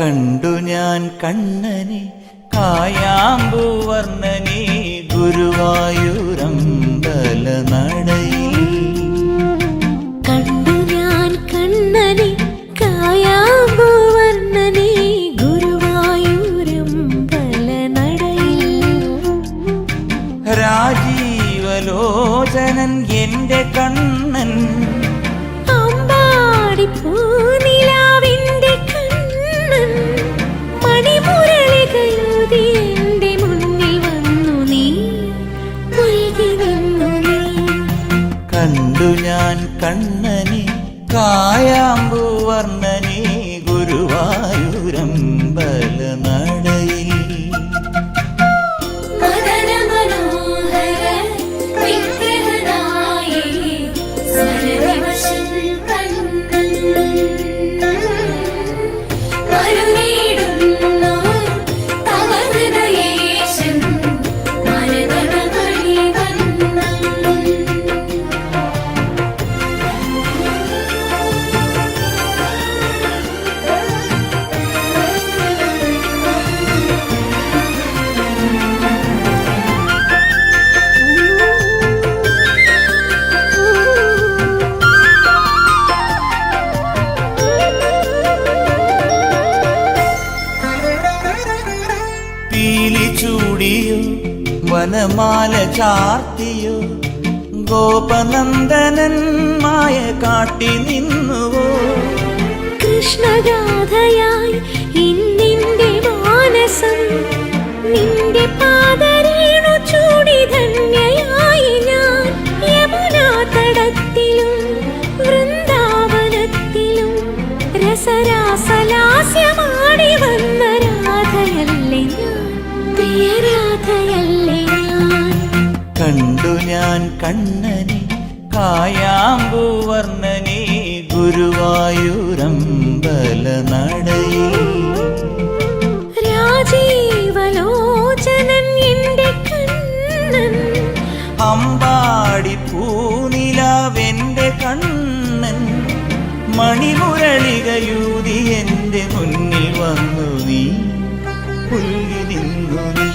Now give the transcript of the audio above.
കണ്ടു ഞാൻ കണ്ണനെ കായാമ്പൂവർണനെ ഗുരുവായൂരമ്പല നടയിൽ. കണ്ടു ഞാൻ കണ്ണനെ കായാമ്പൂവർണനെ ഗുരുവായൂരമ്പല നടയിൽ. രാജീവലോചനൻ എന്റെ കണ്ണൻ കണ്ടു ഞാൻ കണ്ണനെ കായാമ്പൂവർണനെ ഗുരുവായൂരമ്പല വനമാല ചാർത്തിയോ? ഗോപനന്ദനൻ മായ കാട്ടി നിന്നുവോ? കൃഷ്ണഗാഥയായി ഇന്നിന്റെ മാനസം നിന്റെ പാദരേണു ചൂടി ധന്യയായി ഞാൻ. യമുനാ തടത്തിലും വൃന്ദാവനത്തിലും രസരാസലാസ്യമാടി കണ്ടു ഞാൻ കണ്ണനെ കായാമ്പൂവർണനെ ഗുരുവായൂരമ്പല നടയിൽ രാജീവലോചനൻ എന്റെ കണ്ണൻ. അമ്പാടി പൂനിലാവെന്റെ കണ്ണൻ. മണിമുരളികയൂതി എന്റെ മുന്നിൽ വന്നു നീ. പുല്ലി നിന്നു നീ